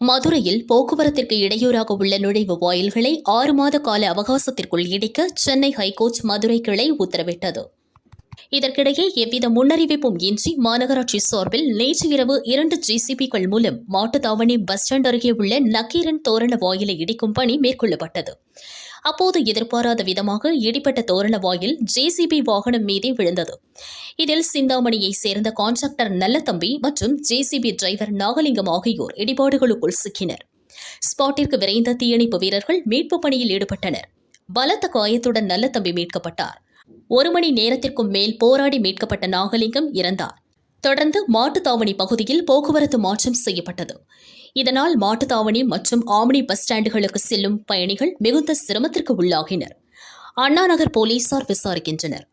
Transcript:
மதுரையில் போக்குவரத்திற்கு இடையூறாக உள்ள நுழைவு வாயில்களை ஆறு மாத கால அவகாசத்திற்குள் இடிக்க சென்னை ஹைகோர்ட் மதுரை கிளை உத்தரவிட்டது. இதற்கிடையே எவ்வித முன்னறிவிப்பும் இன்றி மாநகராட்சி சார்பில் நேற்று இரவு இரண்டு ஜிசிபிகள் மூலம் மாட்டுத்தாவணி பஸ் ஸ்டாண்ட் அருகே உள்ள நக்கீரன் தோரண வாயிலை இடிக்கும் பணி மேற்கொள்ளப்பட்டது. அப்போது எதிர்பாராத விதமாக இடிப்பட்ட தோரண வாயில் ஜேசிபி வாகனம் மீதே விழுந்தது. இதில் சிந்தாமணியைச் சேர்ந்த கான்ட்ராக்டர் நல்லத்தம்பி மற்றும் ஜேசிபி டிரைவர் நாகலிங்கம் ஆகியோர் இடிபாடுகளுக்குள் சிக்கினர். ஸ்பாட்டிற்கு விரைந்த தீயணைப்பு வீரர்கள் மீட்புப் பணியில் ஈடுபட்டனர். பலத்த காயத்துடன் நல்லதம்பி மீட்கப்பட்டார். ஒரு மணி நேரத்திற்கும் மேல் போராடி மீட்கப்பட்ட நாகலிங்கம் இறந்தார். தொடர்ந்து மாட்டுத்தாவணி பகுதியில் போக்குவரத்து மாற்றம் செய்யப்பட்டது. இதனால் மாட்டுத்தாவணி மற்றும் ஆம்னி பஸ் ஸ்டாண்டுகளுக்கு செல்லும் பயணிகள் மிகுந்த சிரமத்திற்கு உள்ளாகினர். அண்ணாநகர் போலீசார் விசாரிக்கின்றனர்.